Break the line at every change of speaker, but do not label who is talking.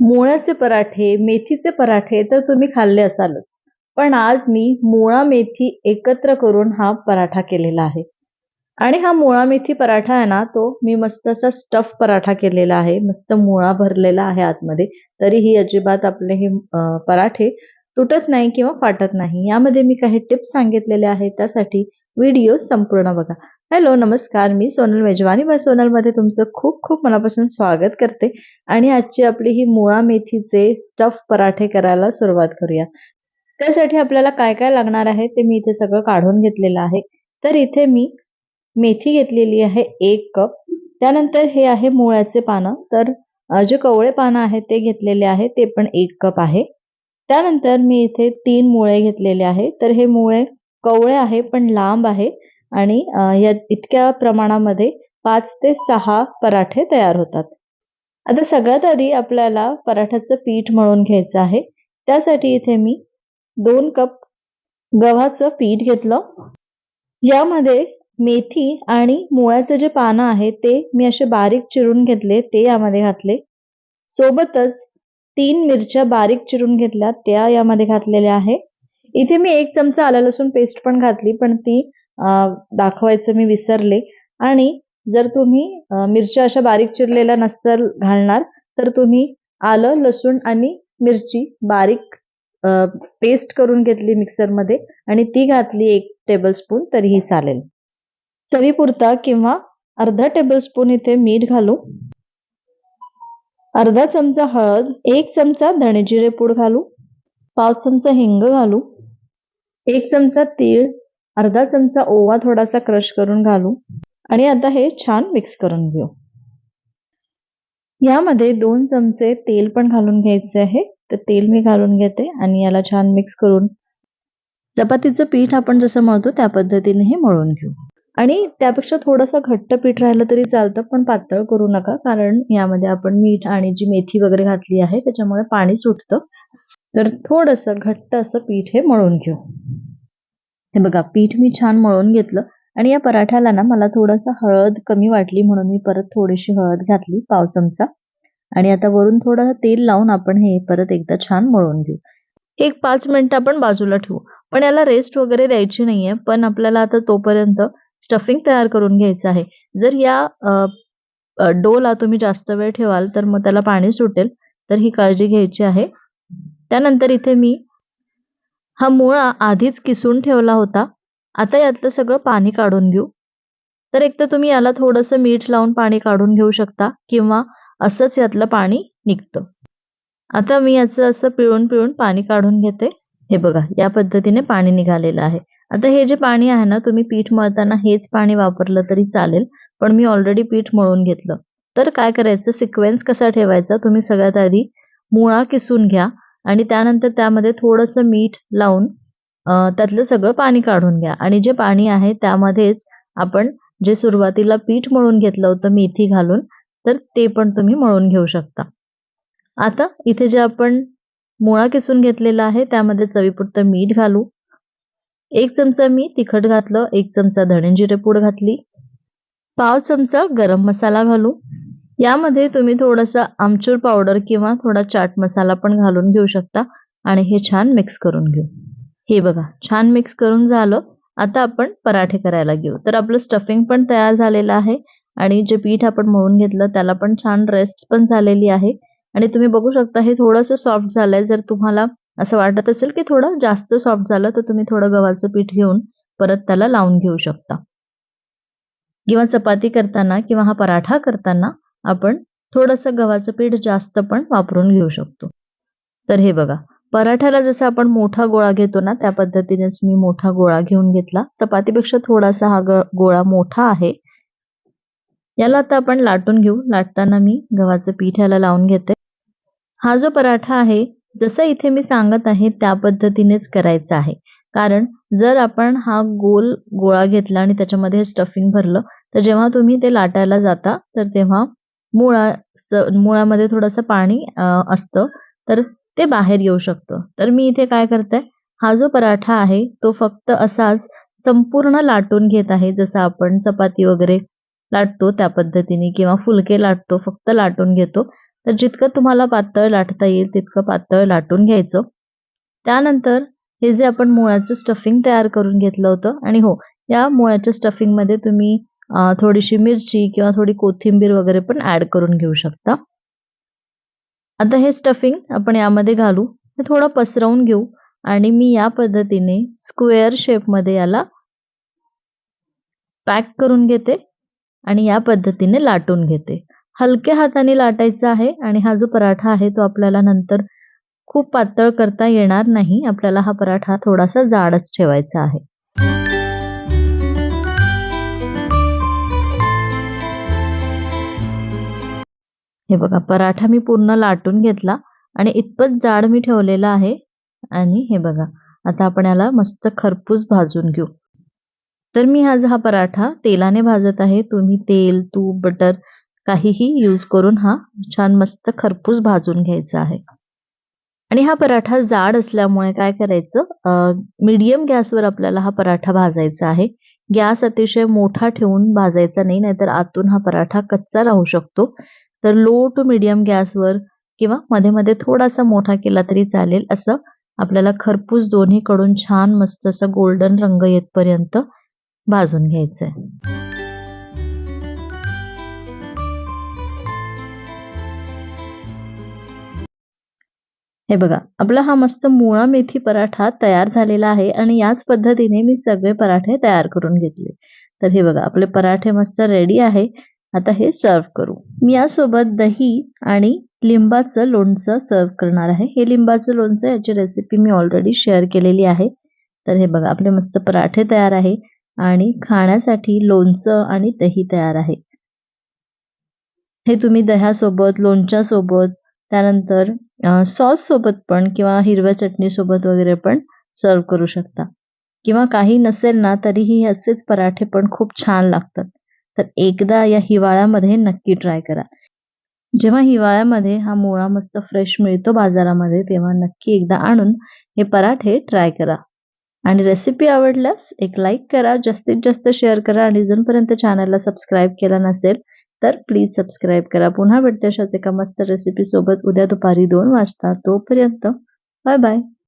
मुळ्याचे पराठे, मेथीचे पराठे तर तुम्ही खाल्ले असालच. पण आज मी मुळा मेथी एकत्र करून हा पराठा केलेला आहे. आणि हा मुळा मेथी पराठा आहे ना, तो मी मस्त असा स्टफ पराठा केलेला आहे. मस्त मुळा भरलेला आहे आतमध्ये. तरीही अजिबात आपले हे पराठे तुटत नाही किंवा फाटत नाही. यामध्ये मी काही टिप्स सांगितलेले आहेत. त्यासाठी व्हिडिओ संपूर्ण बघा. हॅलो, नमस्कार. मी सोनल मेजवानी व सोनलमध्ये तुमचं खूप खूप मनापासून स्वागत करते आणि आजची आपली ही मुळा मेथीचे स्टफ पराठे करायला सुरुवात करूया. त्यासाठी आपल्याला काय काय लागणार आहे ते मी इथे सगळं काढून घेतलेलं आहे. तर इथे मी मेथी घेतलेली आहे एक कप. त्यानंतर हे आहे मुळ्याचे पानं. तर जे कवळे पानं आहेत ते घेतलेले आहे ते पण एक कप आहे. त्यानंतर मी इथे तीन मुळे घेतलेले आहे. तर हे मुळे कवळे आहे पण लांब आहे आणि या इतक्या प्रमाणामध्ये पाच ते सहा पराठे तयार होतात. आता सगळ्यात आधी आपल्याला पराठ्याचं पीठ मळून घ्यायचं आहे. त्यासाठी इथे मी दोन कप गव्हाचं पीठ घेतलं. यामध्ये मेथी आणि मुळ्याचं जे पानं आहे ते मी असे बारीक चिरून घेतले ते यामध्ये घातले. सोबतच तीन मिरच्या बारीक चिरून घेतल्या त्या यामध्ये घातलेल्या आहे. इथे मी एक चमचा आला लसूण पेस्ट पण घातली पण ती दाखवायचं मी विसरले आणि जर तुम्ही मिरच्या अशा बारीक चिरलेल्या नसल घालणार तर तुम्ही आलं, लसूण आणि मिरची बारीक पेस्ट करून घेतली मिक्सरमध्ये आणि ती घातली एक टेबलस्पून तरीही चालेल. चवीपुरता किंवा अर्धा टेबलस्पून इथे मीठ घालू. अर्धा चमचा हळद, एक चमचा धणे जिरे पूड घालू. पाव चमचा हिंग घालू. एक चमचा तीळ, अर्धा चमचा ओवा थोडासा क्रश करून घालू आणि आता हे छान मिक्स करून घेऊ. यामध्ये दोन चमचे तेल पण घालून घ्यायचे आहे. तर तेल मी घालून घेते आणि याला छान मिक्स करून चपातीचं पीठ आपण जसं मळतो त्या पद्धतीने हे मळून घेऊ. आणि त्यापेक्षा थोडंसं घट्ट पीठ राहिलं तरी चालतं पण पातळ करू नका कारण यामध्ये आपण मीठ आणि जी मेथी वगैरे घातली आहे त्याच्यामुळे पाणी सुटतं. तर थोडंसं घट्ट असं पीठ हे मळून घेऊ. हे बघा पीठ मी छान मळून घेतलं आणि या पराठ्याला ना मला थोडंसं हळद कमी वाटली म्हणून मी परत थोडीशी हळद घातली पाव चमचा आणि आता वरून थोडं तेल लावून आपण हे परत एकदा छान मळून घेऊ. एक पाच मिनिटं आपण बाजूला ठेवू. पण याला रेस्ट वगैरे द्यायची नाहीये. पण आपल्याला आता तोपर्यंत स्टफिंग तयार करून घ्यायचं आहे. जर या डोला तुम्ही जास्त वेळ ठेवाल तर मग त्याला पाणी सुटेल. तर ही काळजी घ्यायची आहे. त्यानंतर इथे मी हा मुळा आधीच किसून ठेवला होता. आता यातलं सगळं पाणी काढून घेऊ. तर एक तर तुम्ही याला थोडंसं मीठ लावून पाणी काढून घेऊ शकता किंवा असंच यातलं पाणी निघतं. आता मी याचं असं पिळून-पिळून पाणी काढून घेते. हे बघा या पद्धतीने पाणी निघालेलं आहे. आता हे जे पाणी आहे ना तुम्ही पीठ मळताना हेच पाणी वापरलं तरी चालेल. पण मी ऑलरेडी पीठ मळून घेतलं. तर काय करायचं सिक्वेन्स कसा ठेवायचा तुम्ही सगळ्यात आधी मुळा किसून घ्या आणि त्यानंतर त्यामध्ये थोडंसं मीठ लावून त्यातलं सगळं पाणी काढून घ्या आणि जे पाणी आहे त्यामध्येच आपण जे सुरुवातीला पीठ मळून घेतलं होतं मेथी घालून तर ते पण तुम्ही मळून घेऊ शकता. आता इथे जे आपण मुळा किसून घेतलेला आहे त्यामध्ये चवीपुरतं मीठ घालू. एक चमचा मी तिखट घातलं, एक चमचा धणे जिरे पूड घातली. पाव चमचा गरम मसाला घालू. यामध्ये तुम्ही थोडंसं आमचूर पावडर किंवा थोडा चाट मसाला पण घालून घेऊ शकता आणि हे छान मिक्स करून घेऊ. हे बघा छान मिक्स करून झालं. आता आपण पराठे करायला घेऊ. तर आपलं स्टफिंग पण तयार झालेलं आहे आणि जे पीठ आपण मळून घेतलं त्याला पण छान रेस्ट पण झालेली आहे आणि तुम्ही बघू शकता हे थोडंसं सॉफ्ट झालंय. जर तुम्हाला असं वाटत असेल की थोडं जास्त सॉफ्ट झालं तर तुम्ही थोडं गव्हाचं पीठ घेऊन परत त्याला लावून घेऊ शकता. किंवा चपाती करताना किंवा हा पराठा करताना आपण थोडंसं गव्हाचं पीठ जास्त पण वापरून घेऊ शकतो. तर हे बघा पराठ्याला जसं आपण मोठा गोळा घेतो ना त्या पद्धतीनेच मी मोठा गोळा घेऊन घेतला. चपातीपेक्षा थोडासा हा गोळा मोठा आहे. याला आता आपण लाटून घेऊ. लाटताना मी गव्हाचं पीठ याला लावून घेते. हा जो पराठा आहे जसं इथे मी सांगत आहे त्या पद्धतीनेच करायचा आहे. कारण जर आपण हा गोल गोळा घेतला आणि त्याच्यामध्ये स्टफिंग भरलं तर जेव्हा तुम्ही ते लाटायला जाता तर तेव्हा मुळाचं मुळामध्ये थोडंसं पाणी असतं तर ते बाहेर येऊ शकतं. तर मी इथे काय करते हा जो पराठा आहे तो फक्त असाच संपूर्ण लाटून घेत आहे. जसं आपण चपाती वगैरे लाटतो त्या पद्धतीने किंवा फुलके लाटतो फक्त लाटून घेतो तर जितकं तुम्हाला पातळ लाटता येईल तितकं पातळ लाटून घ्यायचं त्यानंतर हे जे आपण मुळाचं स्टफिंग तयार करून घेतलं होतं आणि हो या मुळाच्या स्टफिंगमध्ये तुम्ही थोडीशी मिरची किंवा थोडी कोथिंबीर वगैरे पण ऍड करून घेऊ शकता. आता हे स्टफिंग आपण यामध्ये घालू. हे थोडं पसरवून घेऊ आणि मी या पद्धतीने स्क्वेअर शेपमध्ये याला पॅक करून घेते आणि या पद्धतीने लाटून घेते. हलक्या हाताने लाटायचा आहे आणि हा जो पराठा आहे तो आपल्याला नंतर खूप पातळ करता येणार नाही. आपल्याला हा पराठा थोडासा जाडच ठेवायचा आहे. हे बघा पराठा मी पूर्ण लाटून घेतला आणि इतपत जाड मी ठेवलेला आहे. आणि हे बघा आता आपण याला मस्त खरपूस भाजून घेऊ. तर मी आज हा पराठा तेलाने भाजत आहे. तुम्ही तेल तूप बटर काहीही यूज करून हा छान मस्त खरपूस भाजून घ्यायचा आहे. आणि हा पराठा जाड असल्यामुळे काय करायचं? मीडियम गॅसवर आपल्याला हा पराठा भाजायचा आहे. गॅस अतिशय मोठा ठेवून भाजायचा नाही नाहीतर आतून हा पराठा कच्चा राहू शकतो. तर लो टू मीडियम गॅसवर किंवा मध्ये मध्ये थोडासा मोठा केला तरी चालेल. असं आपल्याला खरपूस दोन्हीकडून छान मस्त असं गोल्डन रंग येतपर्यंत भाजून घ्यायचं आहे हे बघा आपला हा मस्त मुळा मेथी पराठा तयार झालेला आहे आणि याच पद्धतीने मी सगळे पराठे तयार करून घेतले. तर हे बघा आपले पराठे मस्त रेडी आहे. आता हे सर्व करू. मी यासोबत दही आणि लिंबाचं लोणचं सर्व करणार आहे. हे लिंबाचं लोणचं याची रेसिपी मी ऑलरेडी शेअर केलेली आहे. तर हे बघा आपले मस्त पराठे तयार आहे आणि खाण्यासाठी लोणचं आणि दही तयार आहे. हे तुम्ही दह्यासोबत लोणच्यासोबत त्यानंतर सॉस सोबत पण किंवा हिरव्या चटणी सोबत वगैरे पण सर्व करू शकता. किंवा काही नसेल ना तरीही असेच पराठे पण खूप छान लागतात. तर एकदा या हिवाळ्यामध्ये नक्की ट्राय करा. जेव्हा हिवाळ्यामध्ये हा मुळा मस्त फ्रेश मिळतो बाजारामध्ये तेव्हा नक्की एकदा आणून हे पराठे ट्राय करा. आणि रेसिपी आवडल्यास एक लाईक करा जास्तीत जास्त शेअर करा आणि अजूनपर्यंत चॅनलला सबस्क्राईब केला नसेल तर प्लीज सबस्क्राईब करा. पुन्हा भेटते अशाच एका मस्त रेसिपी सोबत उद्या दुपारी दोन वाजता. तोपर्यंत बाय बाय